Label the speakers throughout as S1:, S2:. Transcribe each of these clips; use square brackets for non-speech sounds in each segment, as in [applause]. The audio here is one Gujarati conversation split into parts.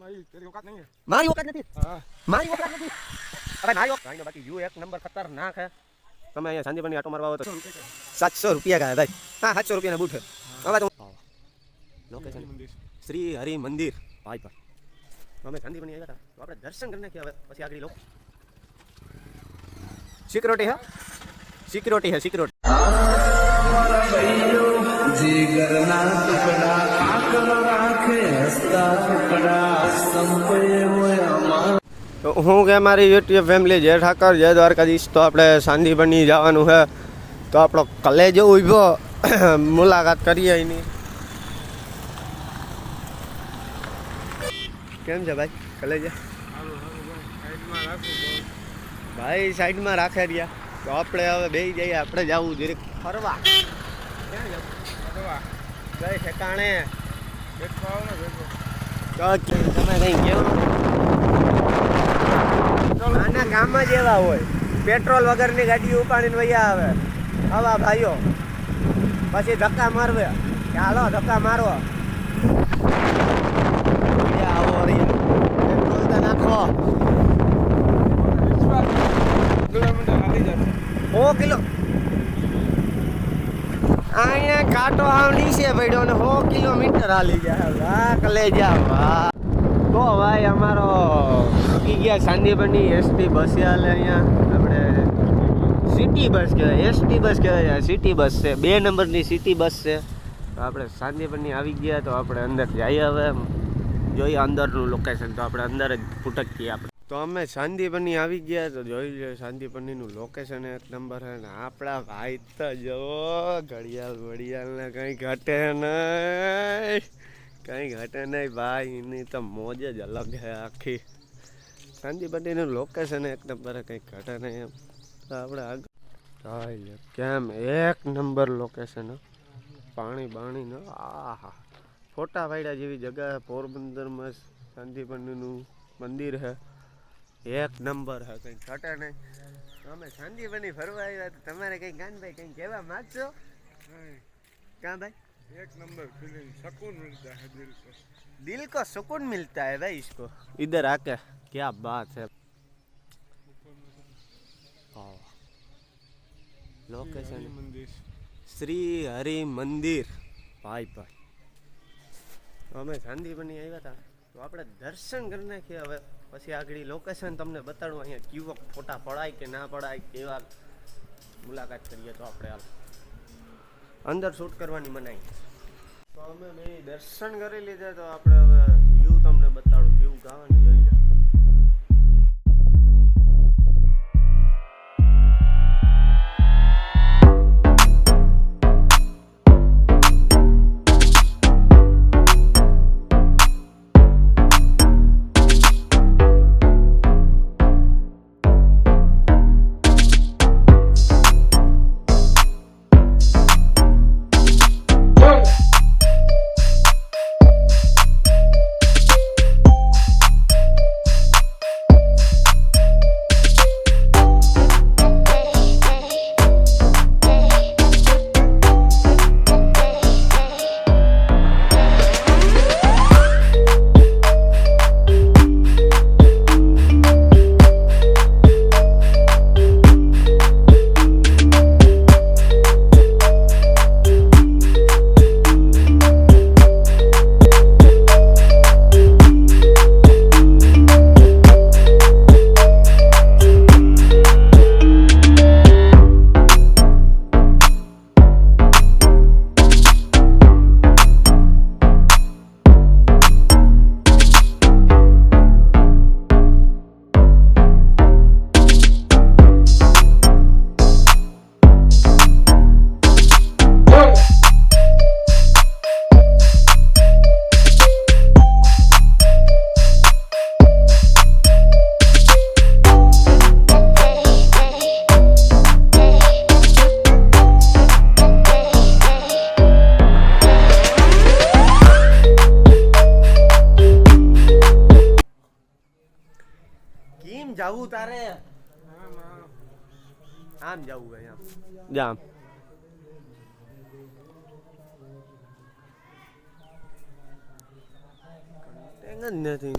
S1: મારી ઓકાત નહીં હે
S2: મારી ઓકાત નથી
S1: હા
S2: મારી ઓકાત નથી અરે મારી ઓકાત ભાઈનો બાકી યુ એક નંબર ખતરનાક હે તમે અહીંયા સાંજે આટો મારવા આવો તો સાતસો રૂપિયા ગયા ભાઈ હા સાતસો રૂપિયાના બૂટ હવે તો લોકેશન શ્રી હરિ મંદિર ભાઈ પર અમે ગાંધીબની આવ્યા હતા તો આપણે દર્શન કરીને નાખ્યા હવે પછી આગળ લો સિક્યોરિટી હે સિક્યોરિટી હે સિક્યોરિટી
S3: જીગરના ટુકડા
S2: તો હું કે મારી યુટ્યુબ ફેમિલી જય ઠાકર, જય દ્વારકાધીશ. તો આપણે સાંદીપની જવાનું છે. તો આપણો કલેજો ઊભો. [coughs] મુલાકાત કરીએ એની. કેમ છે ભાઈ? કલેજા? ભાઈ,
S1: સાઈડમાં રાખો
S2: રહ્યા. તો આપણે હવે બે જઈએ, આપણે જવું જરીક ફરવા.
S1: અટવા
S2: કઈ ઠેકાણે. તમે કઈ કેવું આના ગામમાં જ એવા હોય. પેટ્રોલ વગરની ગાડી ઉપાડીને વૈયા આવે. આવા ભાઈઓ. પછી ધક્કા મારવે. ચાલો ધક્કા મારો. આવો પેટ્રોલ તો કિલો. અહીંયા કાંટો આવ નીચે પડ્યો ને સો કિલોમીટર હાલી જાય વાહ કલે જા, વાહ. તો ભાઈ અમારો ચૂકી ગયા સાંદીપની એસટી બસ હાલે અહીંયા. આપણે સિટી બસ કહેવાય એસટી બસ કહેવાય સિટી બસ છે. બે નંબરની સિટી બસ છે. તો આપણે સાંદીપની આવી ગયા તો આપણે અંદર જઈએ હવે. જોઈએ અંદરનું લોકેશન તો આપણે અંદર જ ફૂટકીએ આપણે તો અમે સાંદીપની આવી ગયા તો જોઈ લો શાંતિપનીનું લોકેશન એક નંબર છે ને આપણા ભાઈ તો જો ઘડિયાળ વડિયાળ ને કંઈ ઘટે નહીં. કંઈ ઘટે નહીં ભાઈ, એની તો મોજ જ અલગ છે આખી. શાંતિપનીનું લોકેશન એક નંબર કંઈ ઘટે નહીં એમ. તો આપણે આગળ કેમ એક નંબર લોકેશન પાણી બાણીનો, આહા. ફોટા પાડ્યા જેવી જગ્યા પોરબંદરમાં શાંતિપનીનું મંદિર છે. એક નંબર હે કંઈ ઘટે નહીં અમે શાંતિપની ફરવા આવ્યા તો તમારે કંઈ ગાનભાઈ કંઈ કહેવા માંગશો
S1: નહીં,
S2: કાં ભાઈ
S1: एक नंबर फीलिंग सुकून मिलता है दिल को
S2: दिल को सुकून मिलता है भाई इसको इधर आके क्या बात है लोकेशन
S1: हरि मंदिर
S2: શ્રી હરિ મંદિર ભાઈ ભાઈ અમે શાંતિપની આવ્યા હતા તો આપણે દર્શન કરી નાખીએ હવે. પછી આગળ લોકેશન તમને બતાડું. અહીંયા કેવો ફોટા પડાય કે ના પડાય, કેવા મુલાકાત કરીએ તો આપણે હાલ. અંદર શૂટ કરવાની મનાઈ. તો અમે દર્શન કરી લીધા તો આપણે હવે વ્યૂ તમને બતાડું કેવું ગાવાનું જોઈ તારે
S1: આમ
S2: જાવું હોય આમ જામ જ નથી.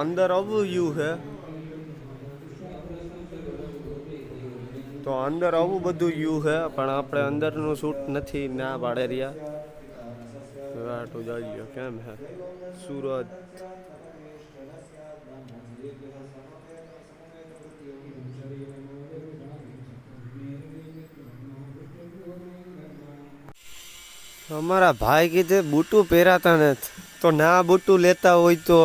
S2: અંદર આવું યુ છે. તો અંદર આવું બધું યુ હે પણ આપણે અંદરનું શૂટ નથી, ના પાડે રહ્યા. વાટું લ્યો કેમ હે સુરત. અમારા ભાઈ કીધે બૂટું પહેરાતા ને તો ના બૂટું લેતા હોય તો?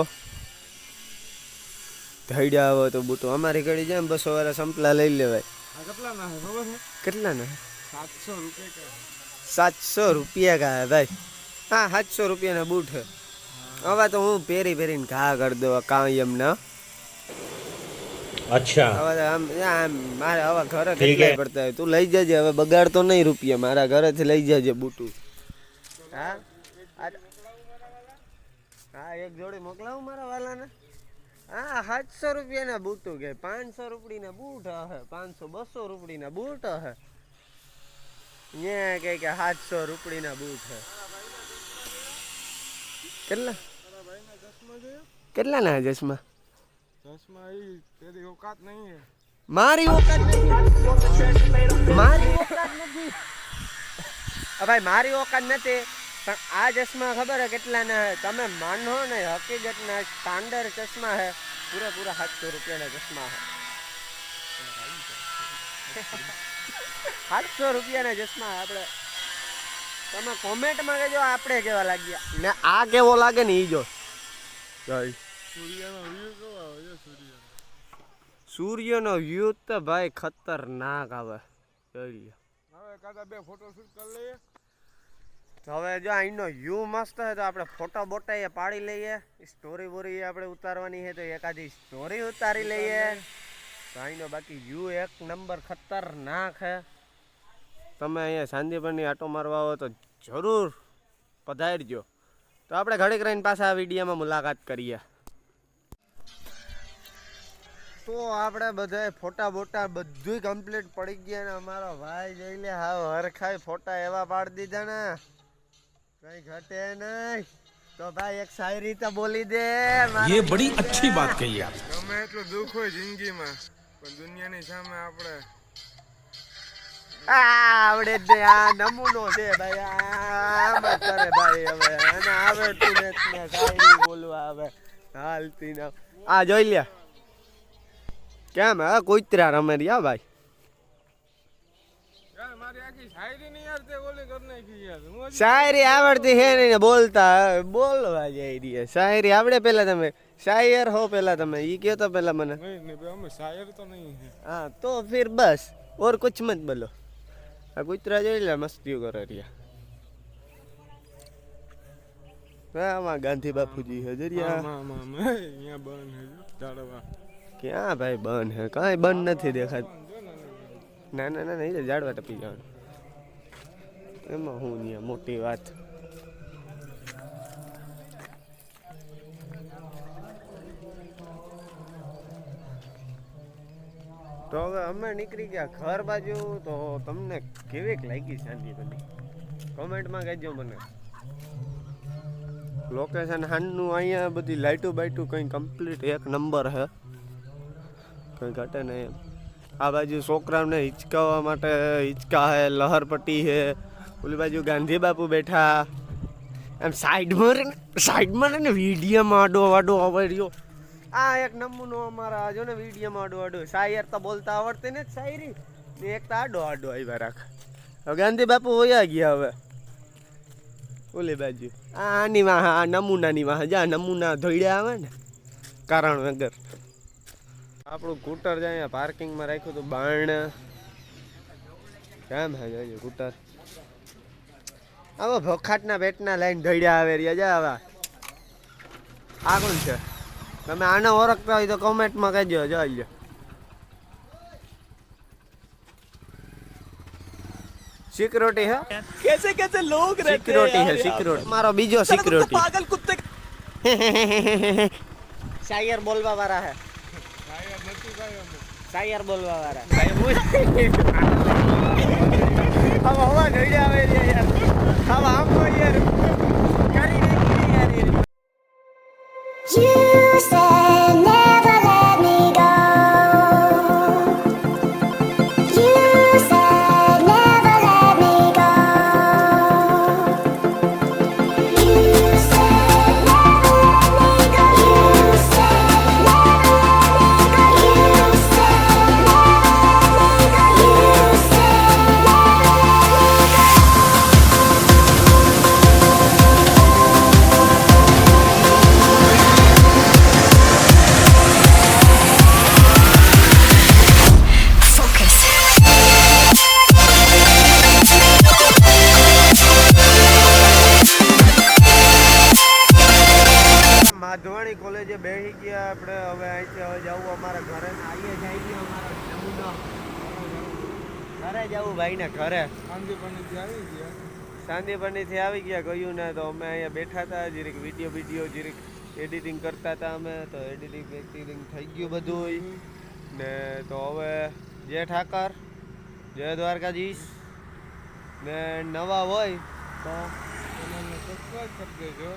S2: હૈડ્યા આવે તો બૂટો. અમારી ઘડી જાય બસો વાળા સંપલા લઈ લેવાય.
S1: કેટલા ના સાતસો રૂપિયા
S2: સાતસો રૂપિયા કા ભાઈ. હા સાતસો રૂપિયાના બૂટ હવે તો હું પહેરી પહેરીને ઘા કરી દઉં કાંઈ એમ ના. મારે હવે ઘરે કેટલા પડતા તું લઈ જજે હવે બગાડતો નહીં રૂપિયા. મારા ઘરેથી લઈ જજે બૂટું. હા? હા એક જોડી મોકલાવું મારા વાલાને? હા સાતસો રૂપિયાના બૂટું કે પાંચસો રૂપિયાના બૂટ હે, પાંચસો બસો રૂપિયાના બૂટ હે. ન્યા કહે કે સાતસો રૂપિયાના બૂટ હે. કેટલા?
S1: તારા ભાઈના ચશ્મા? જોયો
S2: કેટલા ના ચશ્મા
S1: ચશ્મા ઈ તેરી ઓકાત નહીં હે
S2: મારી ઓકાત નથી. મારી ઓકાત નથી. આ ભાઈ, મારી ઓકાત નથી. પણ આ ચશ્મા ખબર હે કેટલાના હે? તમે માનો ને હકીકતના સ્ટાન્ડર્ડ ચશ્મા હે. પૂરેપૂરા સાતસો રૂપિયાના ચશ્મા હે. સાતસો રૂપિયાના ચશ્મા આપણે. તમે કોમેન્ટમાં કહેજો આપણે કેવા લાગ્યા ને આ કેવો લાગે ને ઈ જો. જય
S1: સૂર્યનો વ્યૂ
S2: તો ભાઈ ખતરનાક આવે. જોઈએ
S1: હવે કાકા બે ફોટો શૂટ કરી લઈએ.
S2: હવે જો અહીંનો વ્યૂ મસ્ત છે, તો આપણે ફોટો બોટા એ પાડી લઈએ. સ્ટોરી બોરી આપણે ઉતારવાની છે, તો એકાદી સ્ટોરી ઉતારી લઈએ. તો અહીંનો બાકી વ્યૂ એક નંબર ખતરનાક છે. તમે અહીંયા સાંદીપરની આટો મારવા આવો તો જરૂર પધારજો. તો આપણે ઘડીક રહીને પાછા આ વિડીયોમાં મુલાકાત કરીએ. તો આપણે બધાય ફોટા બોટા બધું કમ્પ્લીટ પડી ગયા ને અમારો ભાઈ જોઈ લે હા હરખાય ફોટા એવા પાડી દીધા ને. કઈ ઘટે નહીં તો ભાઈ એક શાયરી તો બોલી દે
S4: ये बड़ी अच्छी बात कही आप
S1: ગમે એટલું દુઃખ હોય જિંદગીમાં પણ દુનિયાની સામે આપણે
S2: આવડે જ નહીં આ નમૂનો છે ભાઈ આમ જ કરે ભાઈ હવે અને આવડતું નથી ને શાયરી બોલવા આવે હાલતી ના આ જોઈ લે કેમ હા કુતરા રમે રહ્યા ભાઈ
S1: યાર મારી આખી શાયરી
S2: આવડતી હે નહીં બોલતા બોલવા જાય રહી શાયરી આવડે પેલા તમે. શાયર હો પેલા તમે. ઈ કયો તો પેલા મને.
S1: શાયર તો નહીં હા
S2: તો ફિર બસ. ઓર કુછ મત બોલો. આ કુતરા જોઈ લે મસ્તીઓ કરે હા માં ગાંધી બાપુજી હજરિયા [laughs] ક્યાં ભાઈ બંધ હે? કાંઈ બંધ નથી દેખાતું.
S1: ના ના ના.
S2: નહીં જાડવા ટપી જવાનું. એમાં હું ત્યાં મોટી વાત. તો હવે અમે નીકળી ગયા ઘર બાજુ, તો તમને કેવીક લાગી શાંતિ બની કોમેન્ટમાં કહેજો મને. લોકેશન હાનનું અહીંયા બધી લાઇટું બાઇટું કંઈ કમ્પ્લીટ એક નંબર હે. કંઈ ઘટે નહીં. આ બાજુ છોકરાઓને હિચકાવવા માટે હિંચકા હે, લહરપટ્ટી હે. ઓલી બાજુ ગાંધી બાપુ બેઠા. એમ સાઈડમાં સાઈડમાં ને વિડીયોમાં આડો વાડો આવડ્યો આ એક નમૂનો અમારા જો ને વિડીયોમાં આડો આડો. શાયર તો બોલતા આવડતી ને શાયરી. ને એક તો આડો આડો આવ્યા રાખ. હવે ગાંધી બાપુ વયા ગયા હવે. ઓલી બાજુ. આની વાહ, આ નમૂનાની વાહ. જા, નમૂના ધોઈડ્યા આવે ને. કારણ વગર. આપણું કૂટર જાય પાર્કિંગમાં રાખ્યું હતું બાણ કેમ હે જોજો કૂટર હવે ભખાટના પેટના લાઈન ઢળ્યા આવે રહ્યા. જા હવે. આ કોણ છે? તમે આને ઓળખતા હોય તો કોમેન્ટમાં કહેજો. જોજો સિક્યોરિટી હે?
S5: કેસે કેસે લોગ રહેતે
S2: સિક્યોરિટી હે સિક્યોરિટી. મારો બીજો સિક્યોરિટી.
S5: પાગલ કુત્તે
S2: શાયર બોલવા વાળા હે.
S1: શાયર નથી ભાઈ અમે
S2: શાયર બોલવા વાળા ભાઈ હું હવે હવા નડી આવે યાર. હવે આમ ઘરે ને આવીએ જઈ ગયો અમારો નમૂનો ઘરે જવું ભાઈને ઘરે.
S1: શાંતિપણીથી આવી ગયા.
S2: શાંતિપણીથી આવી ગયા કહ્યું ને તો અમે અહીંયા બેઠા હતા જીરીક વીડિયો વીડિયો જીરીક એડિટિંગ કરતા હતા અમે તો એડિટિંગ એડિટિંગ થઈ ગયું બધું ને તો હવે જય ઠાકર જય દ્વારકાધીશ. ને નવા હોય તો
S1: ચેનલને સબસ્ક્રાઈબ કરી દેજો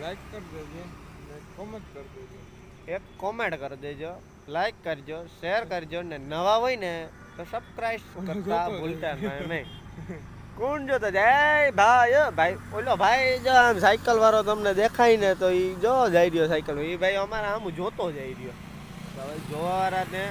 S1: લાઈક કરી દેજો ને કોમેન્ટ કરી દેજો.
S2: એક કોમેન્ટ કરી દેજો લાઈક કરજો શેર કરજો ને નવા હોય ને તો સબસ્ક્રાઇબ [laughs] કરતા ભૂલતા નહીં. કોણ જોતો? જય ભાઈ ભાઈ. ઓલો ભાઈ જો આમ સાયકલ વાળો તમને દેખાય ને તો એ જો જઈ રહ્યો સાયકલ એ ભાઈ અમારે આમ જોતો જઈ રહ્યો. જોવા હવે ને